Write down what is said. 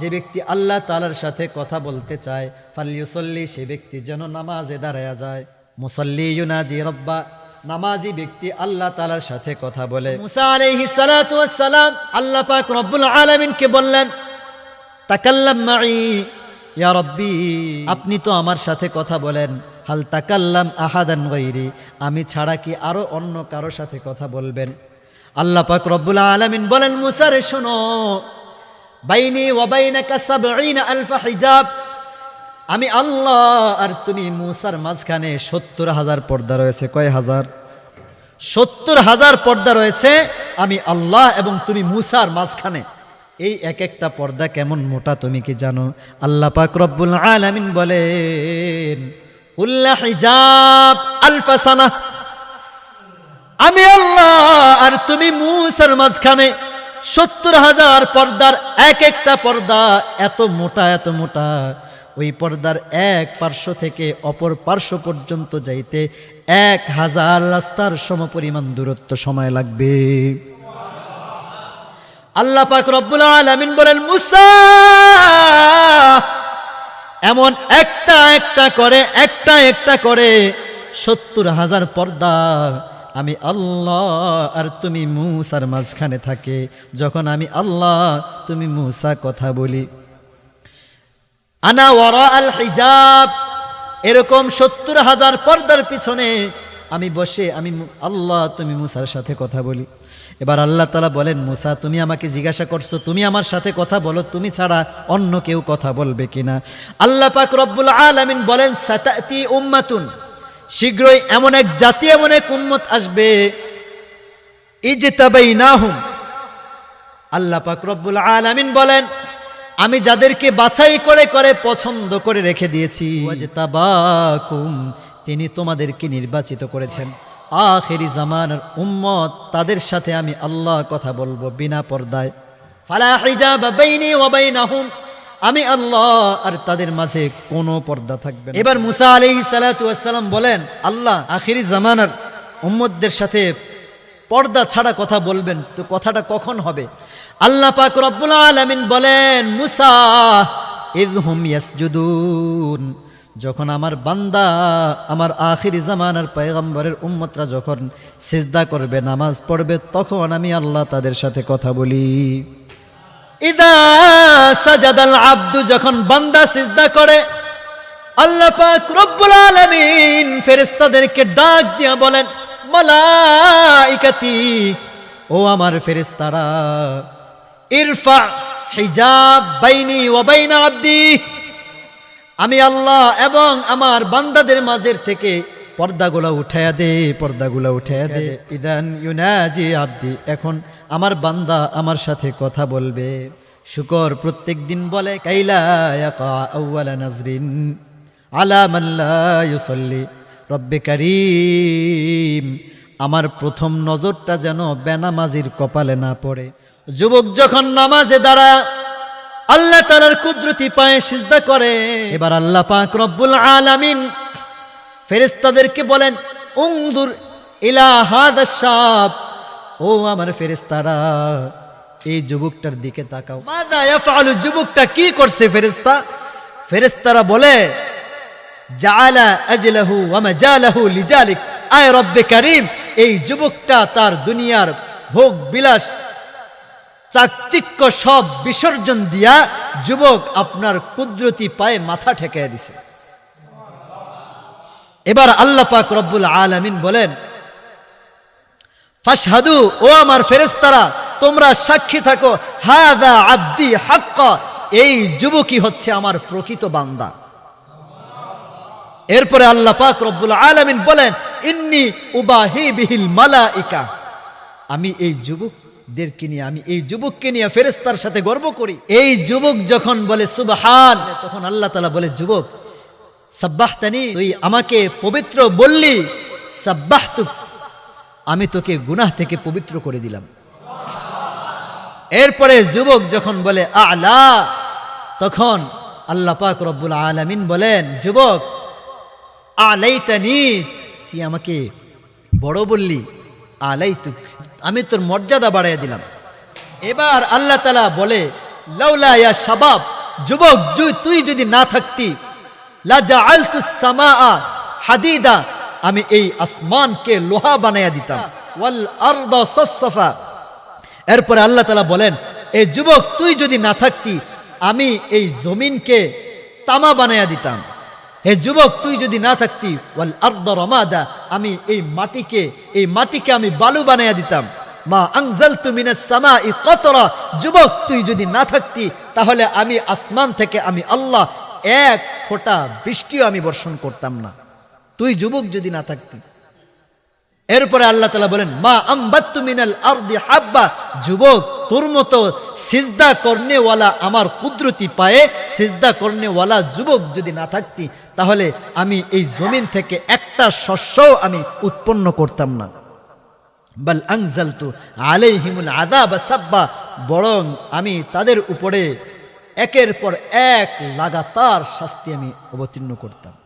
যে ব্যক্তি আল্লাহ তাআলার সাথে কথা বলতে চায় ফালিউসল্লি সে ব্যক্তি যেন নামাজে দাঁড়ায়া যায়। মুসল্লি ইউনাজি রব্বা, নামাজি ব্যক্তি আল্লাহ তাআলার সাথে কথা বলে। আল্লাহ পাক রব্বুল আলামিনকে বললেন আপনি তো আমার সাথে কথা বলেন, হাল তাকাল্লাম আহাদান গৈরি আমি ছাড়া কি আরও অন্য কারও সাথে কথা বলবেন? আল্লাহ পাক রব্বুল আলামিন বলেন, মুসারে শোনো, বাইনি ওয়া বাইনাকা সাবঈনা আলফা হিজাব। আমি আল্লাহ, আর তুমি মুসার মাঝখানে সত্তর হাজার পর্দা রয়েছে। কয় হাজার? সত্তর হাজার পর্দা রয়েছে। আমি আল্লাহ এবং তুমি মুসার মাঝখানে। এই এক একটা পর্দা কেমন মোটা তুমি কি জানো? আল্লাহ পাক রব্বুল আলামিন বলেন উল্লাহ হিজাব আলফাসানা আমি আল্লাহ আর তুমি মুসার মাঝখানে সত্তর হাজার পর্দার এক একটা পর্দা এত মোটা এত মোটা। ওই পর্দার এক পার্শ্ব থেকে অপর পার্শ্ব পর্যন্ত যাইতে এক হাজার রাস্তার সমপরিমাণ দূরত্ব সময় লাগবে। আল্লাহ পাক রব্বুল আলামিন বলেন, মুসা, এমন একটা একটা করে, একটা একটা করে সত্তর হাজার পর্দা আমি আল্লাহ আর তুমি মুসার মাঝখানে থাকে। যখন আমি আল্লাহ, তুমি মুসা কথা বলি। আনা ওয়ারা আল হিজাব। এরকম সত্তর হাজার পর্দার পিছনে আমি বসে আমি আল্লাহ, তুমি মুসার সাথে কথা বলি। এবার আল্লাহ তালা বলেন, মুসা, তুমি আমাকে জিজ্ঞাসা করছ, তুমি আমার সাথে কথা বলো, তুমি ছাড়া অন্য কেউ কথা বলবে কিনা? আল্লাহ পাক রব্বুল আলামিন বলেন, সাতাতি উম্মাতুন। শীঘ্রই এমন এক জাতি, এমন এক উন্মত আসবে। ইজতাবাইনাহুম। আল্লাহ পাক রব্বুল আলামিন বলেন, আমি যাদেরকে বাছাই করে করে পছন্দ করে রেখে দিয়েছি। তিনি তোমাদেরকে নির্বাচিত করেছেন। আখেরি জামানার উম্মত, তাদের সাথে আমি আল্লাহ কথা বলব বিনা পর্দায়। ফালা হিজাব বাইনি ওয়া বাইনাহুম। আমি আল্লাহ আর তাদের মাঝে কোনো পর্দা থাকবে। এবার মুসা ওয়াস সালাম বলেন, আল্লাহ আখেরি জামানার উম্মতদের সাথে পর্দা ছাড়া কথা বলবেন, তো কথাটা কখন হবে? আল্লাহ পাক রব্বুল আলামিন বলেন, মুসা ইয়াসজুদুন। যখন আমার বান্দা আমার আখিরি জামানার পয়গম্বরের উম্মতরা যখন সিজদা করবে, নামাজ পড়বে, তখন আমি আল্লাহ তাদের সাথে কথা বলি। ইদা সাজাদাল আব্দু, যখন বান্দা সিজদা করে, আল্লাহ পাক রব্বুল আলামিন ফেরেশতাদেরকে ডাক দিয়া বলেন, মালাইকাতি, ও আমার ফেরেশতারা, ইরফা হিজাব বাইনি ওয়া বাইনা আব্দি, আমি আল্লাহ এবং আমার বান্দাদের মাঝের থেকে পর্দাগুলা উঠায়া দে, পর্দাগুলা উঠায়া দে। ইদান ইউনাজি আব্দি, এখন আমার বান্দা আমার সাথে কথা বলবে। শুকর প্রত্যেক দিন বলে, কাইলা আউয়ালা নাজরিন, আলা মাল্লা ইউসাল্লি, রব্বে কারীম। আমার প্রথম নজরটা যেন বেনামাজির কপালে না পড়ে। যুবক যখন নামাজে দাঁড়া আল্লাহ তালার কুদরতি পায়ে সিজদা করে। এবার আল্লাহ পাক রব্বুল আলামিন ফেরেস্তাদেরকে বলেন উংদুর ইলাহাদ ও আমার ফেরেস্তারা এই যুবকটার দিকে তাকাও। ইয়াফআলু যুবকটা কি করছে ফেরেস্তা ফেরেস্তারা বলে, জাআলা আজলাহু ওয়া মাজালাহু লিজালিক। আয় রব্বে কারীম, এই যুবকটা তার দুনিয়ার ভোগ বিলাস, চাকচিক্য সব বিসর্জন দিয়া যুবক আপনার কুদরতি পায়ে মাথা ঠেকাইয়া দিছে। এবার আল্লাহ পাক রব্বুল আলামিন বলেন, ফাশহাদু, ও আমার ফেরেশতারা, তোমরা সাক্ষী থাকো হাদা আব্দি হাক্কা, এই যুবকই হচ্ছে আমার প্রকৃত বান্দা। এরপরে আল্লাহ পাক রব্বুল আলামিন বলেন, ইন্নি উবাহি বিহিল মালাইকা, আমি এই যুবকদেরকে নিয়ে, আমি এই যুবককে নিয়ে ফেরেস্তার সাথে গর্ব করি। এই যুবক যখন বলে, সুবহান, তখন আল্লাহ তালা বলে, যুবক সাব্বাহতানি, তুই আমাকে পবিত্র বললি, সাব্বাহতু, আমি তোকে গুনাহ থেকে পবিত্র করে দিলাম। এরপরে যুবক যখন বলে, আলা, তখন আল্লাহ পাক রব্বুল আলামিন বলেন, যুবক, আলাইতানি, তুই আমাকে বড় বললি, আলাইতুক, আমি তোর মর্যাদা বাড়াইয়া দিলাম। এবার আল্লাহ তালা বলে, লাউলা ইয়া শাবাব, যুবক তুই যদি না থাকতি আমি এই আসমানকে লোহা বানাইয়া দিতাম। এরপরে আল্লাহ তালা বলেন এই যুবক, তুই যদি না থাকতি, আমি এই জমিনকে তামা বানাইয়া দিতাম। হে যুবক, তুই যদি না থাকতি, ওয়াল আর্দ রমাদা, আমি এই মাটিকে এই মাটিকে আমি বালু বানাইয়া দিতাম। মা আংজাল সামা ই কতরা। যুবক, তুই যদি না থাকতি, তাহলে আমি আসমান থেকে আমি আল্লাহ এক ফোঁটা বৃষ্টিও আমি বর্ষণ করতাম না। তুই যুবক যদি না থাকতি। এরপরে আল্লাহ তালা বলেন, মা আম্বাত্তু মিনাল আরদি হাব্বা। যুবক, তোর মতো সিজদা করনেওয়ালা আমার কুদরতি পায়ে সিজদা করনেওয়ালা যুবক যদি না থাকতি, তাহলে আমি এই জমিন থেকে একটা শস্যও আমি উৎপন্ন করতাম না। বাল আংজালতু আলাইহিমুল বা সাব্বা। বরং আমি তাদের উপরে একের পর এক লাগাতার শাস্তি আমি অবতীর্ণ করতাম।